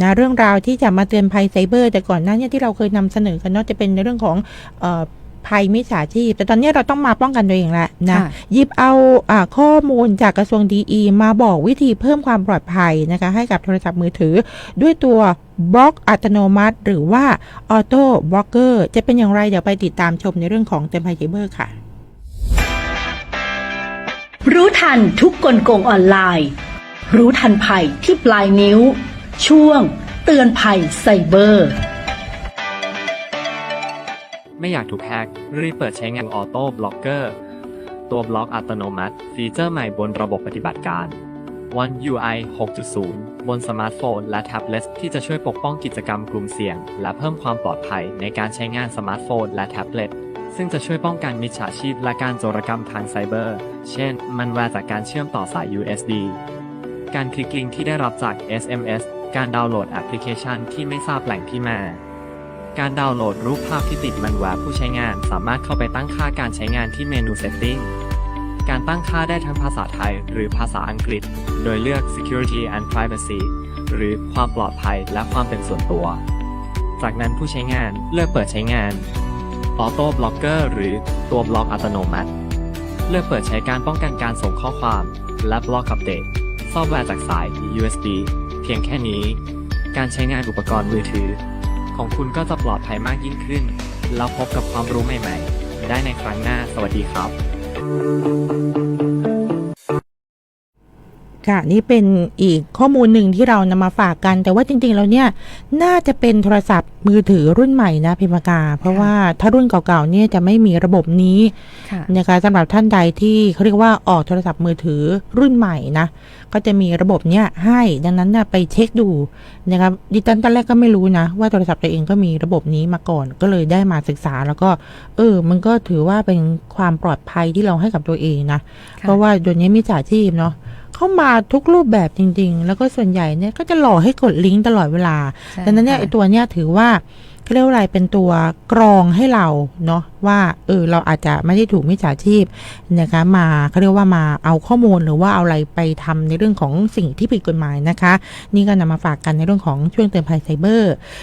นะเรื่องราวที่จะมาเตือนภัยไซเบอร์ แต่ก่อนหน้าเนี้ที่เราเคยนำเสนอกันเนาะจะเป็นในเรื่องของเออภัยมิจฉาชีพ แต่ตอนนี้เราต้องมาป้องกันตัวเองแหละนะค่ะหยิบเอาอาข้อมูลจากกระทรวงดีมาบอกวิธีเพิ่มความปลอดภัยนะคะให้กับโทรศัพท์มือถือ ด้วยตัวบล็อกอัตโนมัติ หรือว่าออโต้บล็อกเกอร์จะเป็นอย่างไรเดี๋ยวไปติดตามชมในเรื่องของเตือนภัยไซเบอร์ค่ะ รู้ทันทุกกลโกงออนไลน์ รู้ทันภัยที่ปลายนิ้ว ช่วง เตือนภัยไซเบอร์ ไม่อยากถูกแฮกรีบเปิดใช้งาน Auto Blocker ตัวบล็อกอัตโนมัติ ฟีเจอร์ใหม่บนระบบปฏิบัติการ One UI 6.0 บนสมาร์ทโฟนและแท็บเล็ตที่จะช่วยปกป้องกิจกรรมกลุ่มเสี่ยง และเพิ่มความปลอดภัยในการใช้งานสมาร์ทโฟนและแท็บเล็ตซึ่งจะช่วยป้องกันมิจฉาชีพและการโจรกรรมทางไซเบอร์ เช่น มันแวร์จากการเชื่อมต่อสาย USB การคลิกลิงก์ที่ได้รับจาก SMS การดาวน์โหลดแอปพลิเคชันที่ไม่ทราบแหล่งที่มา การดาวน์โหลดรูปภาพที่ติดมันแวร์ผู้ใช้งานสามารถเข้าไปตั้งค่าการใช้งานที่เมนู Setting การตั้งค่าได้ทั้งภาษาไทยหรือภาษาอังกฤษ โดยเลือก Security and Privacy หรือความปลอดภัยและความเป็นส่วนตัว จากนั้นผู้ใช้งานเลือกเปิดใช้งาน Auto Blocker หรือตัวบล็อกอัตโนมัติ เลือกเปิดใช้การป้องกันการส่งข้อความ และบล็อกอัปเดตซอฟต์แวร์จากสาย USB เพียงแค่นี้ การใช้งานอุปกรณ์มือถือ ของคุณก็จะปลอดภัยมากยิ่งขึ้น แล้วพบกับความรู้ใหม่ ๆ ได้ในครั้งหน้า สวัสดีครับ ค่ะนี่เป็นอีกข้อมูลหนึ่งที่เรานำมาฝากกัน แต่ว่าจริงๆแล้วเนี่ยน่าจะเป็นโทรศัพท์มือถือรุ่นใหม่นะพิมากา เพราะว่าถ้ารุ่นเก่าๆเนี่ยจะไม่มีระบบนี้ค่ะนะคะสำหรับท่านใดที่เขาเรียกว่าออกโทรศัพท์มือถือรุ่นใหม่นะก็จะมีระบบเนี้ยให้ดังนั้นนะไปเช็คดูนะครับดิฉันตอนแรกก็ไม่รู้นะ ว่าโทรศัพท์ตัวเองก็มีระบบนี้มาก่อนก็เลยได้มาศึกษาแล้วก็ เออ มันก็ถือว่าเป็นความปลอดภัยที่เราให้กับตัวเองนะค่ะเพราะว่าเดี๋ยวนี้มิจฉาชีพเนาะ เข้ามาทุกรูปแบบจริง ๆ แล้วก็ส่วนใหญ่เนี่ยก็จะหลอกให้กดลิงก์ตลอดเวลาใช่ดังนั้นเนี่ยค่ะไอตัวเนี้ยถือว่าเขาเรียกว่าอะไรเป็นตัวกรองให้เราเนาะว่าเออเราอาจจะไม่ได้ถูกมิจฉาชีพนะคะมาเขาเรียกว่ามาเอาข้อมูลหรือว่าเอาอะไรไปทำในเรื่องของสิ่งที่ผิดกฎหมายนะคะ นี่ก็นำมาฝากกันในเรื่องของช่วงเตือนภัยไซเบอร์